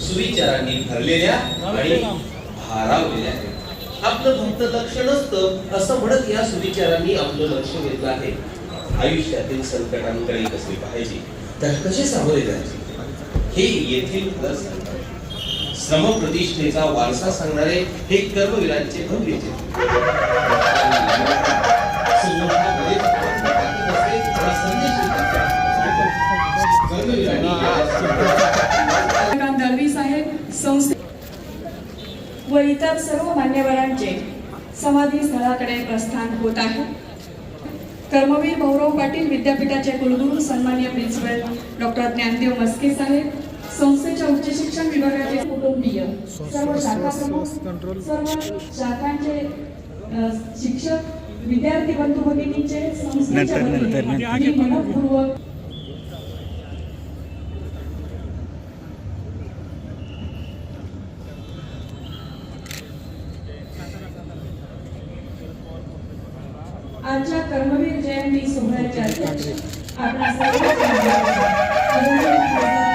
सुविचारांनी भरलेल्या आणि भारावलेल्या आपलं फक्त लक्ष नसतं असं म्हणत या सुविचारांनी आपलं लक्ष वेधलं आहे. आयुष्यातील संकटांकडे कसे पाहिजे तर कसे सामोरे जायचे? हे येथील श्रम प्रतिष्ठेचा वारसा सांगणारे हे कर्मवीरांचे भव्य संस्थे व इतर सर्व मान्यवरांचे समाधी स्थळाकडे प्रस्थान होत आहे. कर्मवीर भाऊराव पाटील विद्यापीठाचे कुलगुरू सन्मान्य प्रिन्सिपल डॉक्टर ज्ञानदेव मस्के साहेब संस्थेच्या उच्च शिक्षण विभागाचे कुटुंबीय सर्व शाखा प्रमुख सर्व शाखांचे शिक्षक विद्यार्थी बंधू भगिनींचे संस्थेच्या मनपूर्वक आजच्या कर्मवीर जयंती सोहळ्याचे अध्यक्ष आपल्या सर्वांचे आदरणीय खासदार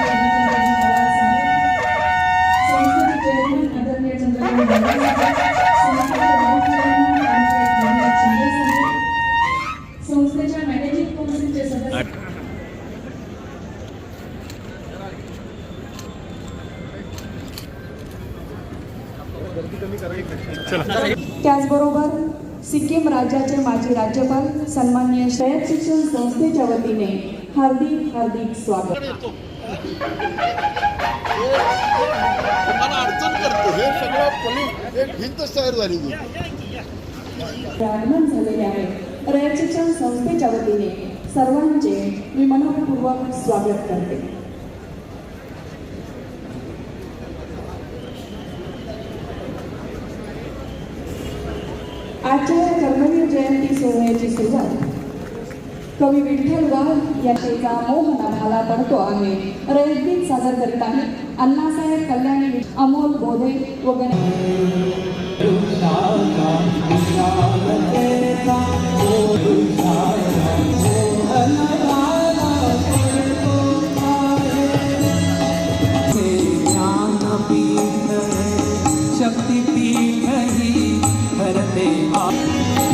संस्थेचे चेअरमन आदरणीय चंद्रकांत दादा साहेब, संस्थेचे व्हाईस चेअरमन आमचे धनंजय शिंदे साहेब, संस्थेच्या मॅनेजिंग काउन्सिलचे सदस्य त्याचबरोबर सिक्कीम राज्याचे माजी राज्यपाल सन्माननीय शयत शिक्षण संस्थेच्या वतीने हार्दिक हार्दिक स्वागत. हे आगमन झालेले आहे. रयत शिक्षण संस्थेच्या वतीने सर्वांचे मी मनपूर्वक स्वागत करते. आजच्या या कर्मवीर जयंती सोहळ्याची सुरुवात. कवी विठ्ठल वाघ याचा मोहना भाला पडतो आहे. रयतगीत सादर करीत आहे अण्णासाहेब कल्याणी अमोल बोधे वगैरे heart.